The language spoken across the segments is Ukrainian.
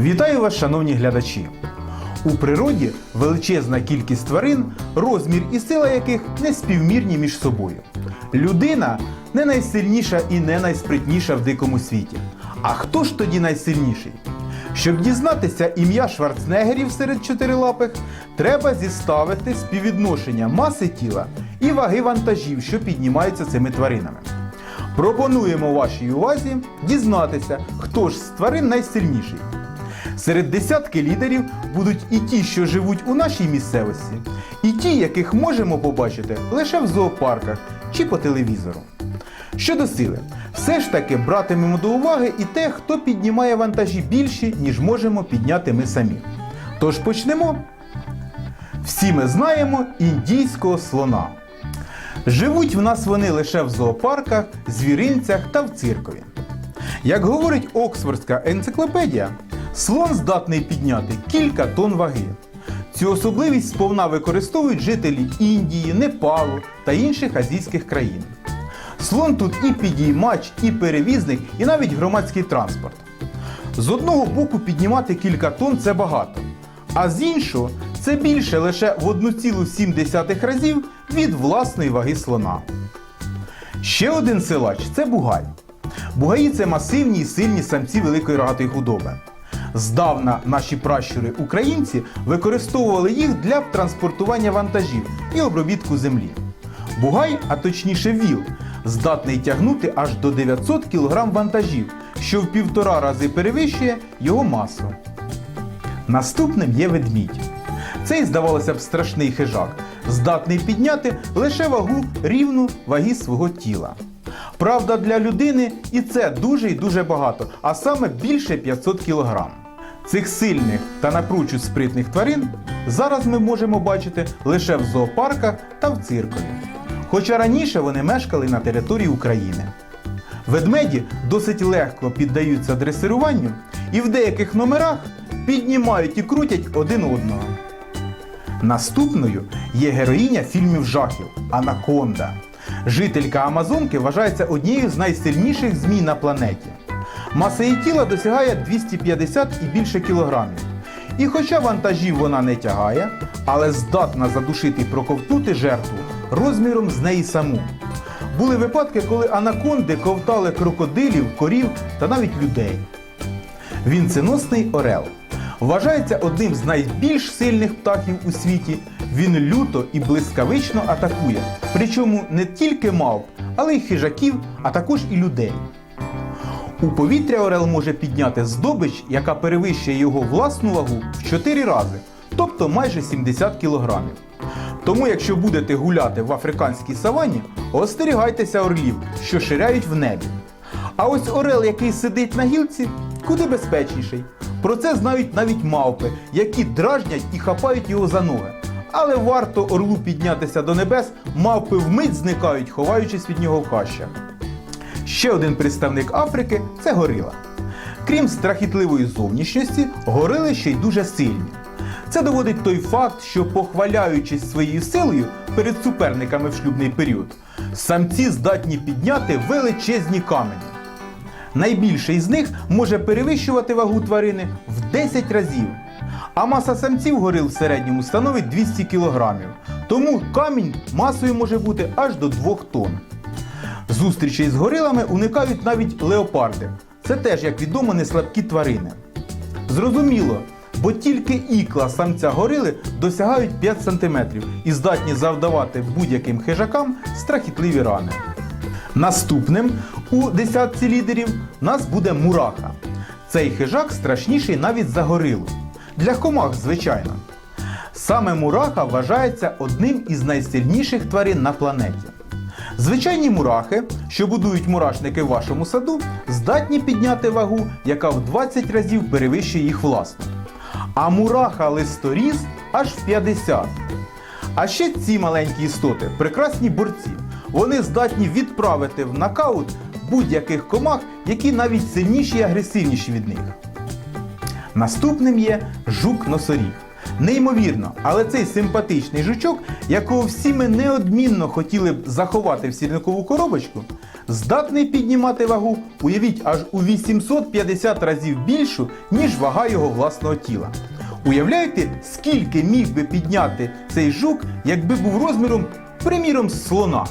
Вітаю вас, шановні глядачі! У природі величезна кількість тварин, розмір і сила яких не співмірні між собою. Людина не найсильніша і не найспритніша в дикому світі. А хто ж тоді найсильніший? Щоб дізнатися ім'я шварценеггерів серед чотирилапих, треба зіставити співвідношення маси тіла і ваги вантажів, що піднімаються цими тваринами. Пропонуємо вашій увазі дізнатися, хто ж з тварин найсильніший. Серед десятки лідерів будуть і ті, що живуть у нашій місцевості, і ті, яких можемо побачити лише в зоопарках чи по телевізору. Щодо сили, все ж таки братимемо до уваги і те, хто піднімає вантажі більші, ніж можемо підняти ми самі. Тож почнемо. Всі ми знаємо індійського слона. Живуть в нас вони лише в зоопарках, звіринцях та в циркові. Як говорить Оксфордська енциклопедія, слон здатний підняти кілька тонн ваги. Цю особливість сповна використовують жителі Індії, Непалу та інших азійських країн. Слон тут і підіймач, і перевізник, і навіть громадський транспорт. З одного боку піднімати кілька тонн це багато, а з іншого це більше лише в 1,7 разів від власної ваги слона. Ще один силач це бугай. Бугаї це масивні і сильні самці великої рогатої худоби. Здавна наші пращури українці використовували їх для транспортування вантажів і обробітку землі. Бугай, а точніше віл, здатний тягнути аж до 900 кг вантажів, що в півтора рази перевищує його масу. Наступним є ведмідь. Цей, здавалося б, страшний хижак, здатний підняти лише вагу рівну ваги свого тіла. Правда, для людини і це дуже і дуже багато, а саме більше 500 кг. Цих сильних та напрочуд спритних тварин зараз ми можемо бачити лише в зоопарках та в циркові. Хоча раніше вони мешкали на території України. Ведмеді досить легко піддаються дресируванню і в деяких номерах піднімають і крутять один одного. Наступною є героїня фільмів жахів Анаконда. Жителька Амазонки вважається однією з найсильніших змій на планеті. Маса її тіла досягає 250 і більше кілограмів. І хоча вантажів вона не тягає, але здатна задушити і проковтнути жертву розміром з неї саму. Були випадки, коли анаконди ковтали крокодилів, корів та навіть людей. Вінценосний орел вважається одним з найбільш сильних птахів у світі. Він люто і блискавично атакує, причому не тільки мавп, але й хижаків, а також і людей. У повітря орел може підняти здобич, яка перевищує його власну вагу в 4 рази, тобто майже 70 кілограмів. Тому, якщо будете гуляти в африканській савані, остерігайтеся орлів, що ширяють в небі. А ось орел, який сидить на гілці, куди безпечніший. Про це знають навіть мавпи, які дражнять і хапають його за ноги. Але варто орлу піднятися до небес, мавпи вмить зникають, ховаючись від нього в хащах. Ще один представник Африки це горила. Крім страхітливої зовнішності, горили ще й дуже сильні. Це доводить той факт, що, похваляючись своєю силою перед суперниками в шлюбний період, самці здатні підняти величезні камені. Найбільший з них може перевищувати вагу тварини в 10 разів. А маса самців горил в середньому становить 200 кг. Тому камінь масою може бути аж до 2 тонн. Зустрічей з горилами уникають навіть леопарди. Це теж, як відомо, не слабкі тварини. Зрозуміло, бо тільки ікла самця горили досягають 5 см і здатні завдавати будь-яким хижакам страхітливі рани. Наступним у десятці лідерів нас буде мураха. Цей хижак страшніший навіть за горилу. Для комах, звичайно. Саме мураха вважається одним із найсильніших тварин на планеті. Звичайні мурахи, що будують мурашники в вашому саду, здатні підняти вагу, яка в 20 разів перевищує їх власну. А мураха листоріз аж в 50. А ще ці маленькі істоти прекрасні борці. Вони здатні відправити в нокаут будь-яких комах, які навіть сильніші і агресивніші від них. Наступним є жук-носоріг. Неймовірно, але цей симпатичний жучок, якого всі ми неодмінно хотіли б заховати в сірникову коробочку, здатний піднімати вагу, уявіть, аж у 850 разів більшу, ніж вага його власного тіла. Уявляєте, скільки міг би підняти цей жук, якби був розміром, приміром, слона?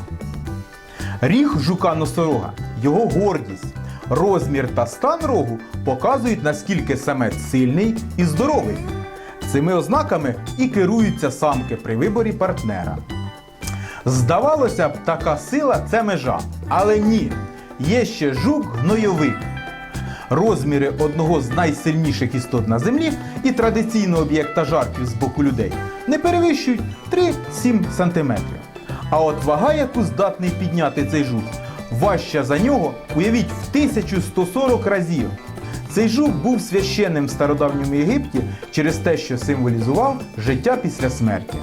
Ріг жука носорога, його гордість, розмір та стан рогу показують, наскільки самець сильний і здоровий. Цими ознаками і керуються самки при виборі партнера. Здавалося б, така сила це межа. Але ні, є ще жук-гнойовик. Розміри одного з найсильніших істот на землі і традиційного об'єкта жартів з боку людей не перевищують 3-7 см. А от вага, яку здатний підняти цей жук, важча за нього, уявіть, в 1140 разів. Цей жук був священним в стародавньому Єгипті через те, що символізував життя після смерті.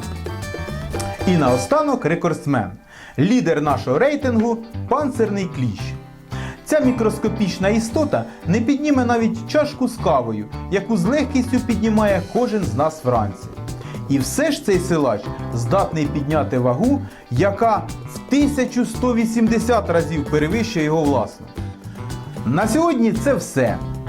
І наостанок рекордсмен. Лідер нашого рейтингу панцирний кліщ. Ця мікроскопічна істота не підніме навіть чашку з кавою, яку з легкістю піднімає кожен з нас вранці. І все ж цей силач здатний підняти вагу, яка в 1180 разів перевищує його власну. На сьогодні це все.